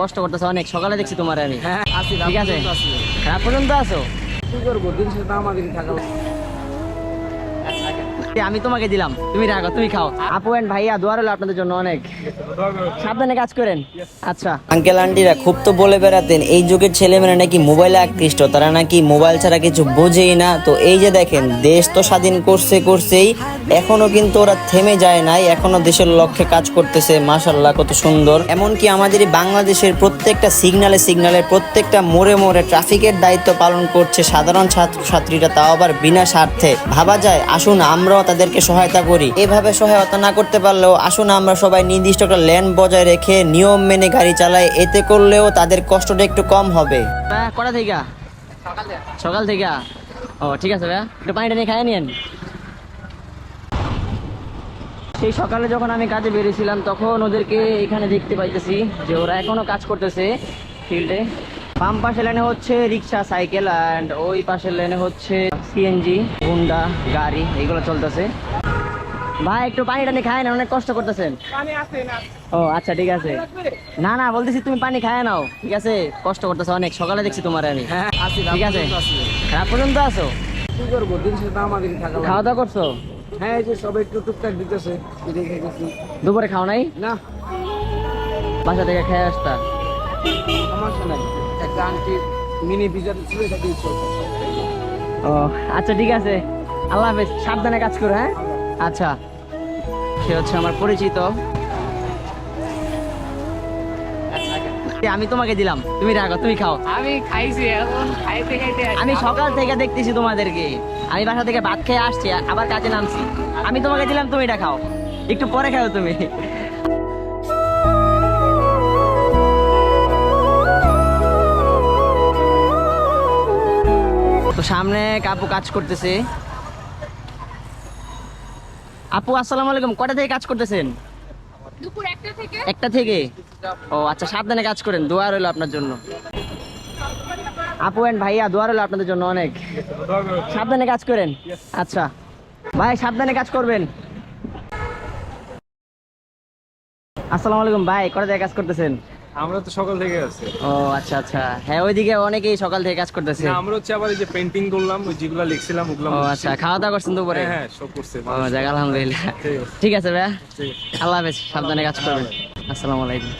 কষ্ট করতেছে অনেক। সকালে দেখছি তোমার আমি। হ্যাঁ আসি ঠিক আছে? রাত পর্যন্ত আছো? কি করব? দিন শেষে আমাদের থাকা আমি তোমাকে দিলাম। তুমি রাখো তুমি খাও। আপু এন্ড ভাইয়া দোয়া রইল আপনাদের জন্য অনেক। সাবধানে কাজ করেন। আচ্ছা। আঙ্কেল আন্টিরা খুব তো বলে বেড়াতেন এই যুগের ছেলেমেয়েরা নাকি মোবাইলে আকৃষ্ট তারা নাকি মোবাইল ছাড়া কিছু বোঝেই না। তো এই যে দেখেন দেশ তো স্বাধীন করছে করছেই এখনও কিন্তু ওরা থেমে যায় নাই এখনও দেশের লক্ষ্যে কাজ করতেছে মাশাল্লাহ কত সুন্দর। এমনকি আমাদের এই বাংলাদেশের প্রত্যেকটা সিগনালে সিগনালে প্রত্যেকটা মোড়ে মোড়ে ট্রাফিকের দায়িত্ব পালন করছে সাধারণ ছাত্র ছাত্রীরা তাও আবার বিনা স্বার্থে। ভাবা যায় আসুন আমরাও তাদেরকে সহায়তা করি। এভাবে সহায়তা না করতে পারলেও আসুন আমরা সবাই নির্দিষ্ট একটা ল্যান্ড বজায় রেখে নিয়ম মেনে গাড়ি চালাই, এতে করলেও তাদের কষ্টটা একটু কম হবে। কটা থেকে। সকাল থেকে। ও, ঠিক আছে ভাইয়া। একটু পানিটা নিয়ে খাইয়ে নিয়েন। সেই সকালে যখন আমি কাজে বেরিয়েছিলাম, তখন ওদেরকে এখানে দেখতে পাইতেছি যে ওরা এখনও কাজ করতেছে ফিল্ডে। বাম পাশের লাইনে হচ্ছে রিক্সা সাইকেল অ্যান্ড ওই পাশের লাইনে হচ্ছে সিএনজি হুন্ডা গাড়ি এগুলো চলতেছে। ভাই একটু পানি টানি খায় না অনেক কষ্ট করতেছেন। ও আচ্ছা ঠিক আছে। না না বলতেছি তুমি পানি খায় নাও ঠিক আছে? কষ্ট করতেছো অনেক সকালে দেখছি তোমার আমি। হ্যাঁ ঠিক আছে? রাত পর্যন্ত আছো? কি করব দিন শেষে আমাদের খাওয়া দাওয়া করছ? হ্যাঁ এই যে সবাই একটু টুকটাক দিতেছে দুপুরে খাও নাই? না। বাসা থেকে খেয়ে আসতা? সমস্যা নাই। একটা আন্টি মিনি পিজা ছিল এটা দিয়েছিল ও আচ্ছা ঠিক আছে। আল্লাহ হাফেজ সাবধানে কাজ করো হ্যাঁ? আচ্ছা। সে হচ্ছে আমার পরিচিত। আমি তোমাকে দিলাম। তুমি রাখো তুমি খাও। আমি খাইছি এখন খাইতে খাইতে আমি সকাল থেকে দেখতেছি তোমাদেরকে। আমি বাসা থেকে ভাত খেয়ে আসছি আবার কাজে নামছি। আমি তোমাকে দিলাম তুমি এটা খাও। একটু পরে খাও তুমি। তো সামনে আপু কাজ করতেছে। আপু আসসালামু আলাইকুম। কটা থেকে কাজ করতেছেন? দুপুর একটা থেকে। একটা থেকে? ও আচ্ছা সাবধানে কাজ করেন। দোয়া রইল আপনার জন্য। আপু এন্ড ভাইয়া দোয়া রইল আপনাদের জন্য অনেক। সাবধানে কাজ করেন। আচ্ছা। ভাই সাবধানে কাজ করবেন। আসসালামু আলাইকুম ভাই কটা থেকে কাজ করতেছেন? আমরা তো সকাল থেকে আছি। ও আচ্ছা আচ্ছা। হ্যাঁ ওইদিকে অনেকেই সকাল থেকে কাজ করতেছে। আমরা হচ্ছে আবার এই যে পেইন্টিং করলাম ওই যেগুলো লিখছিলাম ওগুলো ও আচ্ছা খাওয়া দাওয়া করছেন দুপুরে? হ্যাঁ হ্যাঁ সব করছে ও যাক আলহামদুলিল্লাহ। ঠিক আছে। ভাই আল্লাহ হাফেজ সাবধানে কাজ করবেন। আসসালামু আলাইকুম।